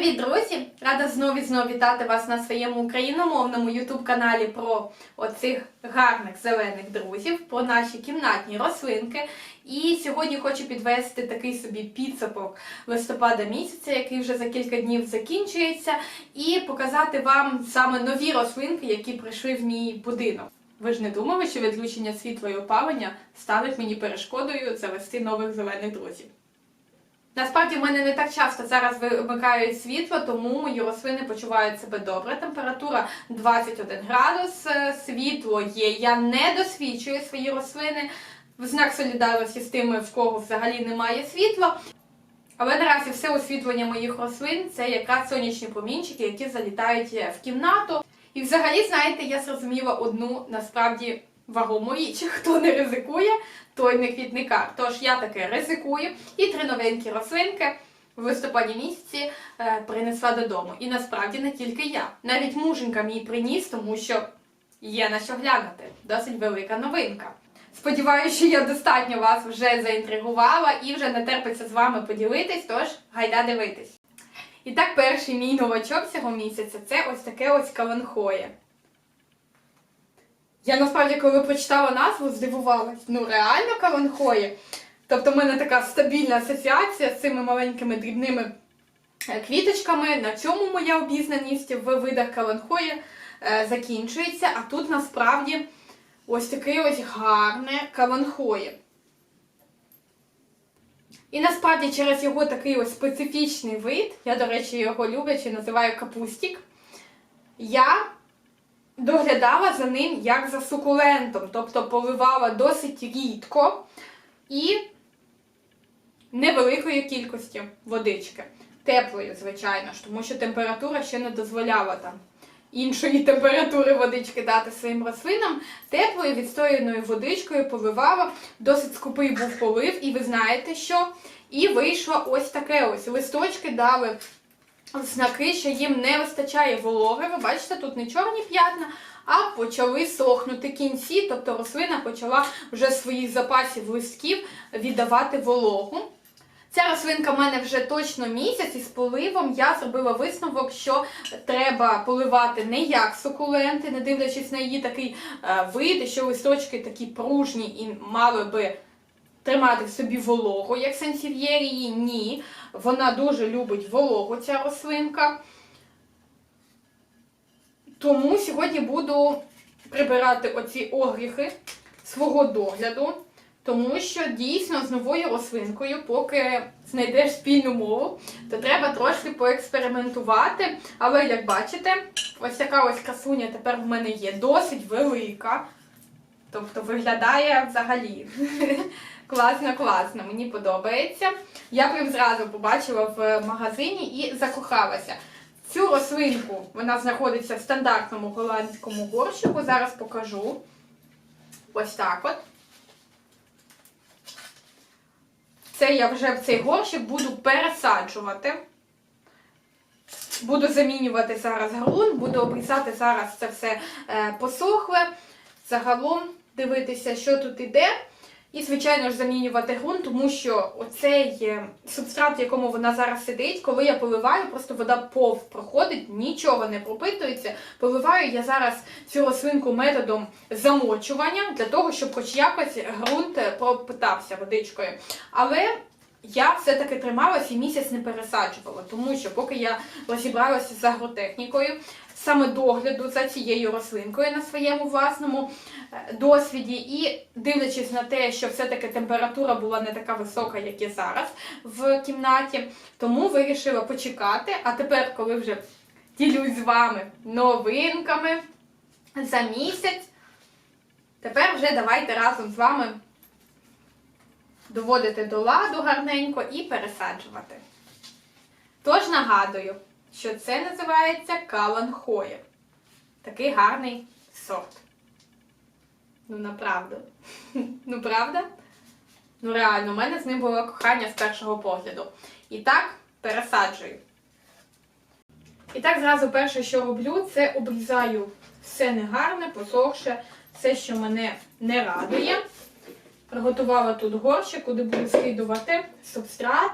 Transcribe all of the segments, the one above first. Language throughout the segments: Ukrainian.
Привіт, друзі! Рада знову і знову вітати вас на своєму україномовному ютуб-каналі про оцих гарних зелених друзів, про наші кімнатні рослинки. І сьогодні хочу підвести такий собі підсумок листопада місяця, який вже за кілька днів закінчується, і показати вам саме нові рослинки, які прийшли в мій будинок. Ви ж не думали, що відключення світла і опалення стануть мені перешкодою завести нових зелених друзів? Насправді в мене не так часто зараз вимикають світло, тому мої рослини почувають себе добре. Температура 21 градус, е, світло є. Я не досвідчую свої рослини в знак солідарності з тими, в кого взагалі немає світла. Але наразі все освітлення моїх рослин це якраз сонячні промінчики, які залітають в кімнату. І взагалі, знаєте, я зрозуміла одну насправді вагому річ. Хто не ризикує, той не квітникар. Тож я таки ризикую і три новенькі рослинки в листопаді місяці е, принесла додому. І насправді не тільки я. Навіть муженька мій приніс, тому що є на що глянути. Досить велика новинка. Сподіваюся, що я достатньо вас вже заінтригувала і вже не терпиться з вами поділитись, тож гайда дивитись. І так, перший мій новачок цього місяця це ось таке ось каленхоє. Я насправді, коли прочитала назву, здивувалась. Ну, реально каленхоє. Тобто в мене така стабільна асоціація з цими маленькими дрібними е, квіточками. На цьому моя обізнаність в видах каленхоє е, закінчується. А тут насправді ось таке ось гарне каленхоє. І насправді через його такий ось специфічний вид, я, до речі, його люблячи, називаю капустік, я доглядала за ним як за сукулентом, тобто поливала досить рідко і невеликою кількістю водички. Теплою, звичайно ж, тому що температура ще не дозволяла там іншої температури водички дати своїм рослинам. Теплою відстояною водичкою поливала, досить скупий був полив, і ви знаєте що? І вийшло ось таке ось. Листочки дали знаки, що їм не вистачає вологи. Ви бачите, тут не чорні п'ятна, а почали сохнути кінці, тобто рослина почала вже своїх запасів листків віддавати вологу. Ця рослинка в мене вже точно місяць, і з поливом я зробила висновок, що треба поливати не як сукуленти, не дивлячись на її такий е, вид, що листочки такі пружні і мали би тримати в собі вологу, як сансів'єрії. Ні. Вона дуже любить вологу, ця рослинка. Тому сьогодні буду прибирати оці огріхи свого догляду. Тому що дійсно з новою рослинкою, поки знайдеш спільну мову, то треба трошки поекспериментувати. Але, як бачите, ось така ось красуня тепер в мене є досить велика. Тобто виглядає взагалі класно-класно, мені подобається. Я прям зразу побачила в магазині і закохалася. Цю рослинку вона знаходиться в стандартному голландському горщику. Зараз покажу. Ось так от. Це я вже в цей горщик буду пересаджувати. Буду замінювати зараз ґрунт, буду обрізати зараз це все е, посохле. Загалом дивитися, що тут іде. І, звичайно ж, замінювати ґрунт, тому що оцей е, субстрат, в якому вона зараз сидить, коли я поливаю, просто вода пов проходить, нічого не пропитується. Поливаю я зараз цю рослинку методом замочування, для того, щоб хоч якось ґрунт е, пропитався водичкою. Але я все-таки трималася і місяць не пересаджувала, тому що поки я розібралася з агротехнікою, саме догляду за цією рослинкою на своєму власному е, досвіді, і дивлячись на те, що все-таки температура була не така висока, як і зараз в кімнаті, тому вирішила почекати. А тепер, коли вже ділюсь з вами новинками за місяць, тепер вже давайте разом з вами доводити до ладу гарненько і пересаджувати. Тож нагадую, що це називається каланхоє. Такий гарний сорт. Ну, направду. Ну, правда? Ну, реально, у мене з ним було кохання з першого погляду. І так, пересаджую. І так, зразу перше, що роблю, це обрізаю все негарне, посохше, все, що мене не радує. Приготувала тут горщик, куди буду скидувати субстрат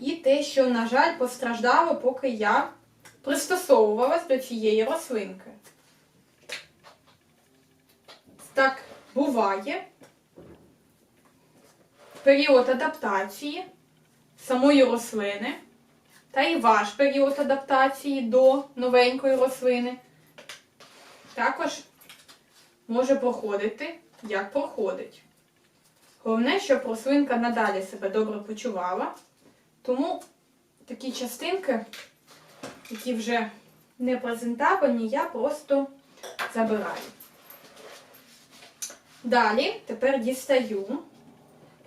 і те, що, на жаль, постраждало, поки я пристосовувалась до цієї рослинки. Так буває. Період адаптації самої рослини та і ваш період адаптації до новенької рослини також може проходити, як проходить. Головне, щоб рослинка надалі себе добре почувала. Тому такі частинки, які вже не презентабельні, я просто забираю. Далі тепер дістаю,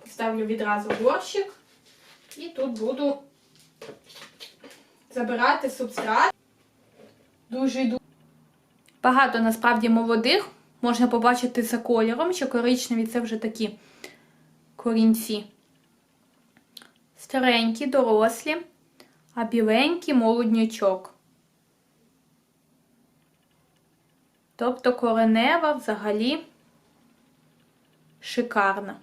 поставлю відразу горщик і тут буду забирати субстрат. Дуже багато насправді молодих. Можна побачити за кольором, що коричневі це вже такі корінці. Старенькі, дорослі, а біленький молоднячок. Тобто коренева взагалі шикарна.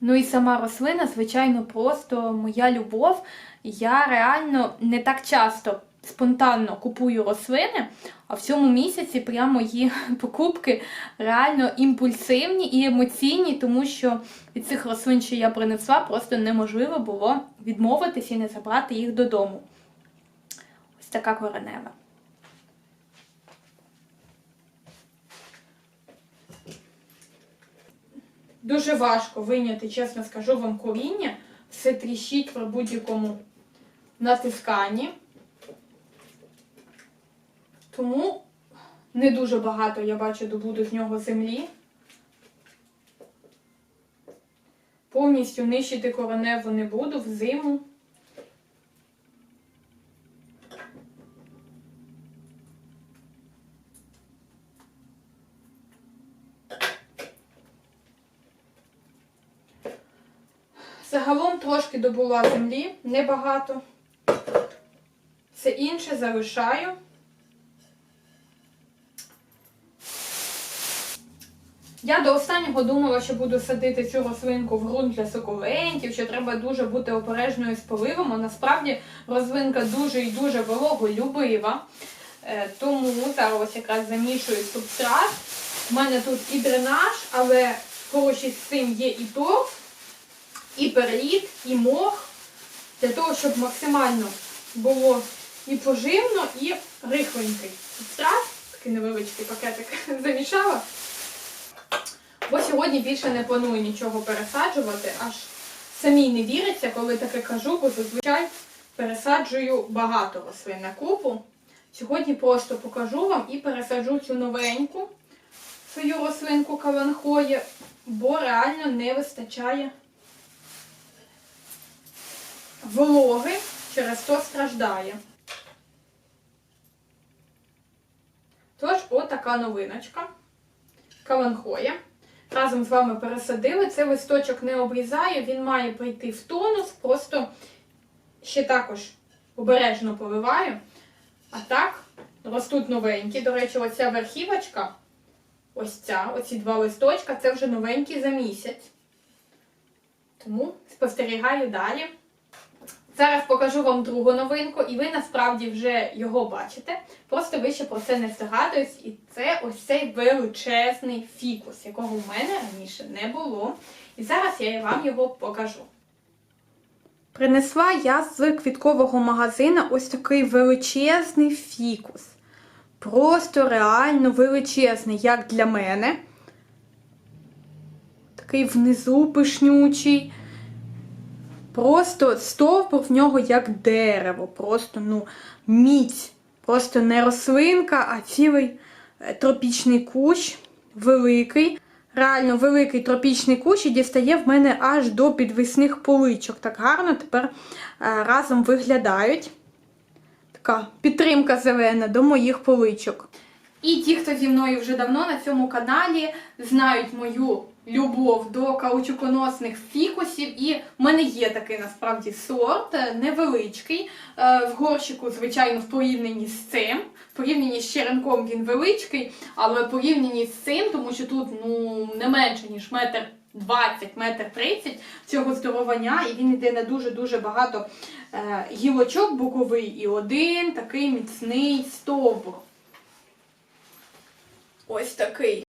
Ну і сама рослина, звичайно, просто моя любов. Я реально не так часто спонтанно купую рослини, а в цьому місяці прямо мої покупки реально імпульсивні і емоційні, тому що від цих рослин, що я принесла, просто неможливо було відмовитися і не забрати їх додому. Ось така коренева. Дуже важко вийняти, чесно скажу вам, коріння. Все тріщить при будь-якому натисканні. Тому не дуже багато, я бачу, добуду з нього землі. Повністю нищити кореневу не буду в зиму. Загалом трошки добула землі, небагато. Все інше залишаю. Я до останнього думала, що буду садити цю рослинку в ґрунт для сукулентів, що треба дуже бути обережною з поливом. А насправді рослинка дуже і дуже вологолюбива. Е, Тому зараз якраз замішую субстрат. У мене тут і дренаж, але поруч із цим є і торф, і перліт, і мох. Для того, щоб максимально було і поживно, і рихленький субстрат. Такий невеличкий пакетик замішала. Бо сьогодні більше не планую нічого пересаджувати, аж самій не віриться, коли таке кажу, бо зазвичай пересаджую багато рослин на купу. Сьогодні просто покажу вам і пересаджу цю новеньку свою рослинку каланхої, бо реально не вистачає вологи, через то страждає. Тож, отака новиночка. Каланхоя. Разом з вами пересадили. Цей листочок не обрізаю, він має прийти в тонус, просто ще також обережно поливаю. А так, ростуть новенькі. До речі, оця верхівочка, ось ця, оці два листочка, це вже новенькі за місяць. Тому спостерігаю далі. Зараз покажу вам другу новинку, і ви насправді вже його бачите. Просто ви ще про це не здогадуєтесь. І це ось цей величезний фікус, якого в мене раніше не було. І зараз я вам його покажу. Принесла я з квіткового магазина ось такий величезний фікус. Просто реально величезний, як для мене. Такий внизу пишнючий. Просто стовбур в нього як дерево, просто ну, міць. Просто не рослинка, а цілий е, тропічний кущ, великий. Реально великий тропічний кущ і дістає в мене аж до підвісних поличок. Так гарно тепер е, разом виглядають. Така підтримка зелена до моїх поличок. І ті, хто зі мною вже давно на цьому каналі, знають мою любов до каучуконосних фікусів. І в мене є такий насправді сорт, е, невеличкий. Е, В горщику, звичайно, в порівнянні з цим. В порівнянні з черенком він величкий, але в порівнянні з цим, тому що тут ну, не менше, ніж метр 20 метр 30 цього здоровання, і він йде на дуже-дуже багато е, гілочок боковий і один такий міцний стовбур. Ось такий.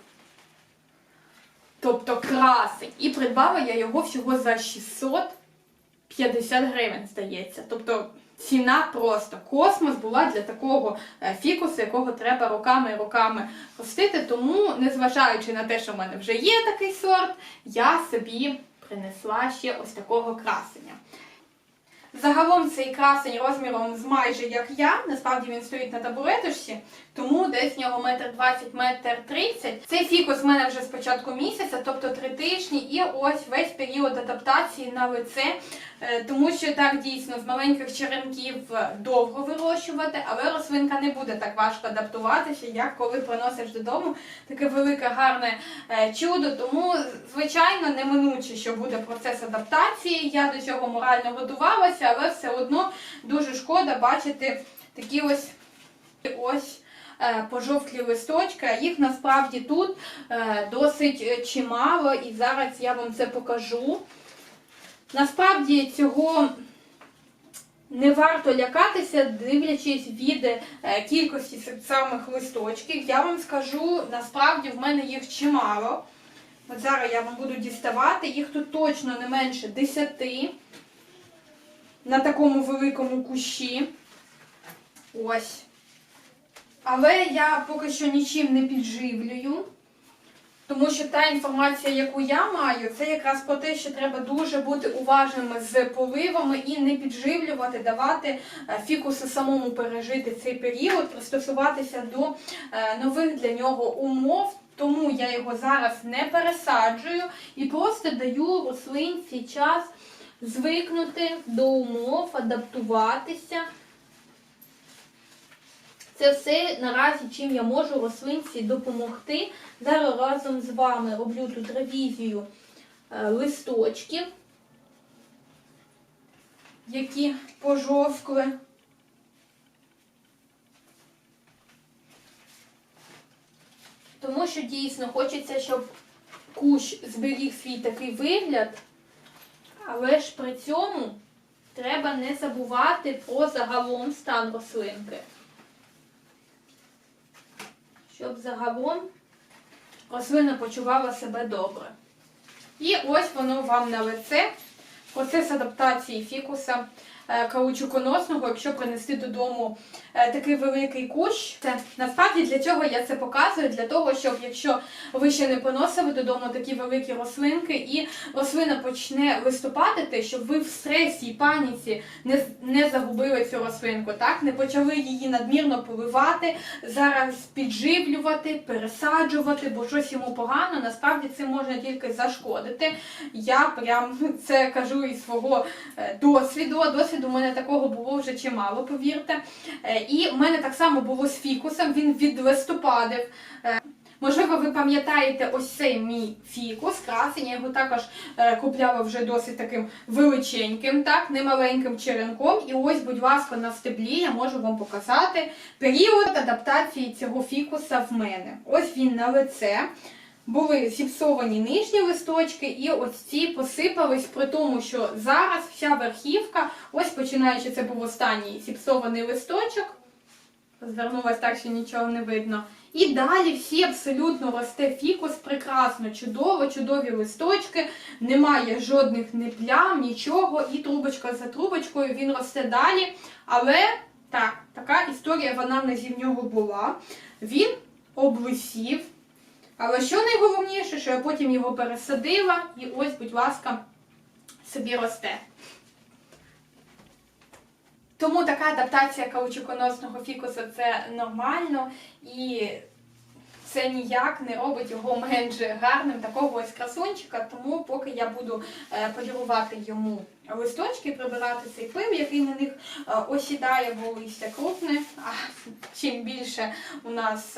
Тобто красень. І придбала я його всього за 650 гривень, здається. Тобто ціна просто космос була для такого е, фікусу, якого треба роками і роками ростити. Тому, незважаючи на те, що в мене вже є такий сорт, я собі принесла ще ось такого красення. Загалом цей красень розміром з майже як я, насправді він стоїть на табуреточці, тому десь в нього метр 20, метр 30. Цей фікус в мене вже з початку місяця, тобто три тижні, і ось весь період адаптації на лице, Е, тому що так дійсно з маленьких черенків довго вирощувати, але рослинка не буде так важко адаптуватися, як коли приносиш додому таке велике гарне е, чудо. Тому, звичайно, неминуче, що буде процес адаптації. Я до цього морально готувалася, але все одно дуже шкода бачити такі ось ось. Е, Пожовклі листочки, їх насправді тут е, досить е, чимало, і зараз я вам це покажу. Насправді цього не варто лякатися, дивлячись від кількості самих листочків. Я вам скажу, насправді в мене їх чимало. От зараз я вам буду діставати, їх тут точно не менше 10 на такому великому кущі. Ось. Але я поки що нічим не підживлюю. Тому що та інформація, яку я маю, це якраз про те, що треба дуже бути уважними з поливами і не підживлювати, давати е, фікусу самому пережити цей період, пристосуватися до е, нових для нього умов. Тому я його зараз не пересаджую і просто даю рослинці час звикнути до умов, адаптуватися. Це все наразі, чим я можу рослинці допомогти. Зараз разом з вами роблю тут ревізію е, листочків, які пожовкли. Тому що дійсно хочеться, щоб кущ зберіг свій такий вигляд, але ж при цьому треба не забувати про загалом стан рослинки щоб загалом рослина почувала себе добре. І ось воно вам на лице. Процес адаптації фікуса каучуконосного, якщо принести додому е, такий великий кущ. Це насправді для чого я це показую? Для того, щоб якщо ви ще не поносили додому такі великі рослинки, і рослина почне листопадити, щоб ви в стресі і паніці не, не загубили цю рослинку, так? Не почали її надмірно поливати, зараз підживлювати, пересаджувати, бо щось йому погано. Насправді це можна тільки зашкодити. Я прям це кажу із свого е, досвіду. Досвіду у мене такого було вже чимало, повірте. Е, І в мене так само було з фікусом, він відлистопадив. Е, Можливо, ви пам'ятаєте ось цей мій фікус, красень, я його також е, купляла вже досить таким величеньким, так, немаленьким черенком. І ось, будь ласка, на стеблі я можу вам показати період адаптації цього фікуса в мене. Ось він на лице. Були зіпсовані нижні листочки, і ось ці посипались, при тому, що зараз вся верхівка, ось починаючи, це був останній зіпсований листочок. Звернулась так, що нічого не видно. І далі всі абсолютно росте фікус, прекрасно, чудово, чудові листочки, немає жодних не плям, нічого, і трубочка за трубочкою він росте далі. Але так, така історія в анамнезі в нього була. Він облисів. Але що найголовніше, що я потім його пересадила, і ось, будь ласка, собі росте. Тому така адаптація каучуконосного фікуса це нормально і це ніяк не робить його менш гарним, такого ось красунчика. Тому поки я буду е, полірувати йому листочки, прибирати цей пил, який на них е, осідає, бо листя крупне. А чим більше у нас.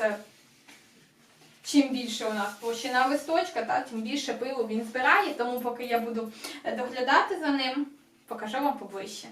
Чим більше у нас площина листочка, та, тим більше пилу він збирає, тому поки я буду е, доглядати за ним, покажу вам поближче.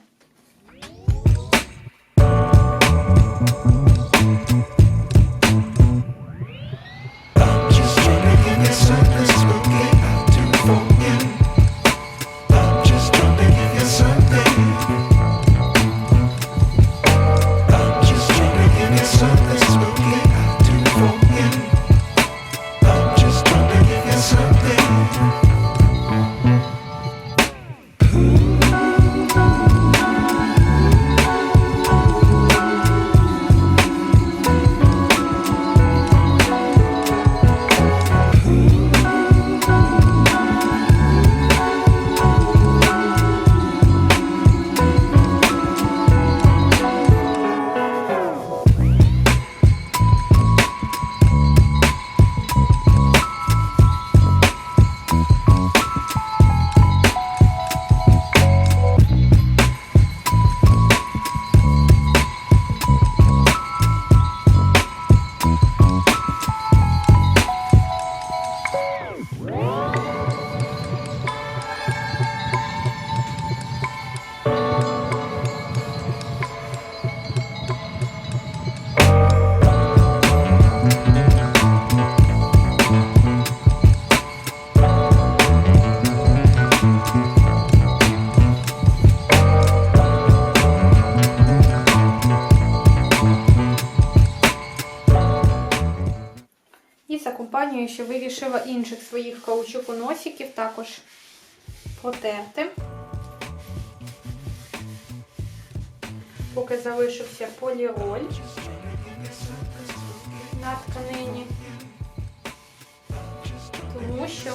Компанію ще вирішила інших своїх каучуконосиків також протерти. Поки залишився поліроль на тканині. Тому що,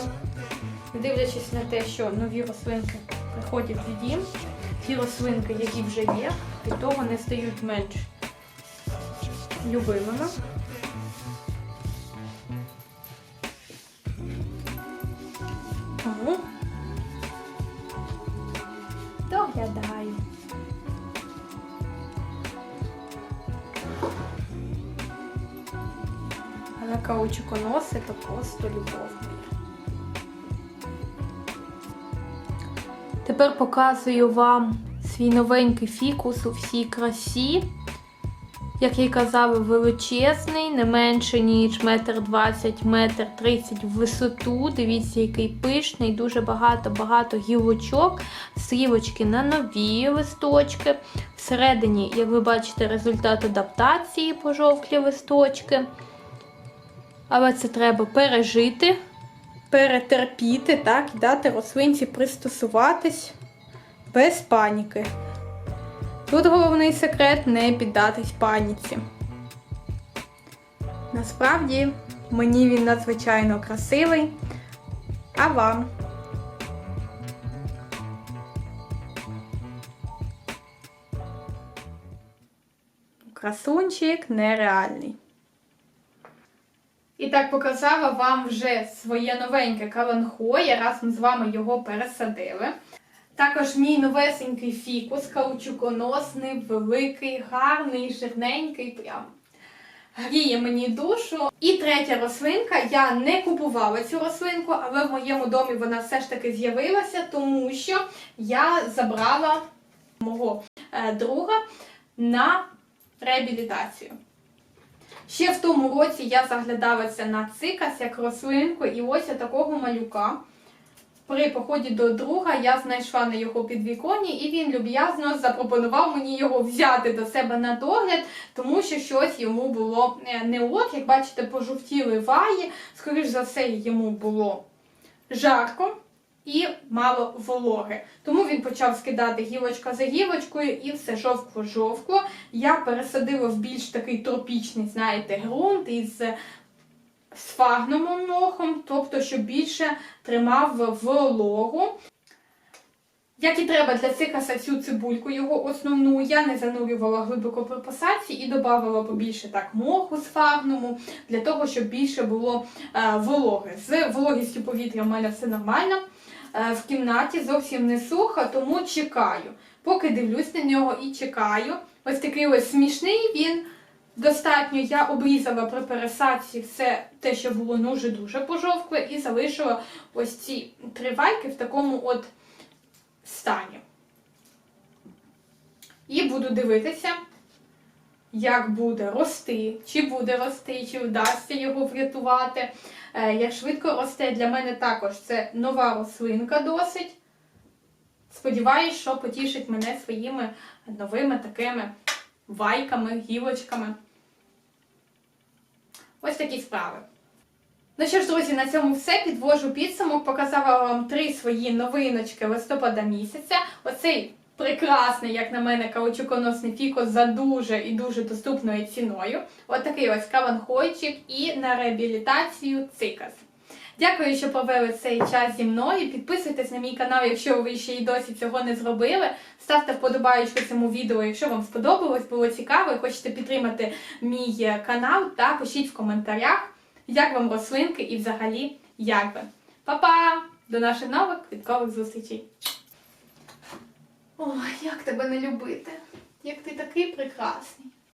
дивлячись на те, що нові рослинки приходять в дім, ті рослинки, які вже є, від того не стають менш любимими. Каучуконоси то просто любов. Тепер показую вам свій новенький фікус у всій красі. Як я казала, величезний, не менше, ніж метр двадцять, метр тридцять в висоту. Дивіться, який пишний, дуже багато-багато гілочок, стрілочки на нові листочки. Всередині, як ви бачите, результат адаптації пожовклі листочки. Але це треба пережити, перетерпіти, так, і дати рослинці пристосуватись без паніки. Тут головний секрет не піддатись паніці. Насправді, мені він надзвичайно красивий. А вам? Красунчик нереальний. І так показала вам вже своє новеньке каленхо. Я разом з вами його пересадили. Також мій новесенький фікус, каучуконосний, великий, гарний, жирненький, прям гріє мені душу. І третя рослинка. Я не купувала цю рослинку, але в моєму домі вона все ж таки з'явилася, тому що я забрала мого е, друга на реабілітацію. Ще в тому році я заглядалася на цикас як рослинку, і ось такого малюка. При поході до друга я знайшла на його підвіконні, і він люб'язно запропонував мені його взяти до себе на догляд, тому що щось йому було е, не ок. Як бачите, пожовтіли ваї, скоріш за все, йому було жарко і мало вологи. Тому він почав скидати гілочка за гілочкою і все жовкло-жовкло. Я пересадила в більш такий тропічний, знаєте, ґрунт із сфагнумом мохом, тобто, щоб більше тримав вологу. Як і треба для цикаса цю цибульку, його основну, я не занурювала глибоко при посадці і додавала побільше так моху з фагнуму, для того, щоб більше було е, вологи. З вологістю повітря в мене все нормально. Е, в кімнаті зовсім не сухо, тому чекаю. Поки дивлюсь на нього і чекаю. Ось такий ось смішний він. Достатньо я обрізала при пересадці все те, що було дуже-дуже пожовкле, і залишила ось ці три вайки в такому от стані. І буду дивитися, як буде рости, чи буде рости, чи вдасться його врятувати. Е, Як швидко росте, для мене також це нова рослинка досить. Сподіваюсь, що потішить мене своїми новими такими вайками, гілочками. Ось такі справи. Ну що ж, друзі, на цьому все. Підвожу підсумок. Показала вам три свої новиночки листопада місяця. Оцей прекрасний, як на мене, каучуконосний фікус за дуже і дуже доступною ціною. От такий ось каванхойчик і на реабілітацію цикас. Дякую, що провели цей час зі мною. Підписуйтесь на мій канал, якщо ви ще й досі цього не зробили. Ставте вподобаєчку цьому відео, якщо вам сподобалось, було цікаво і хочете підтримати мій канал, та пишіть в коментарях, як вам рослинки і взагалі як ви. Па-па! До наших нових квіткових зустрічей! Ой, як тебе не любити! Як ти такий прекрасний!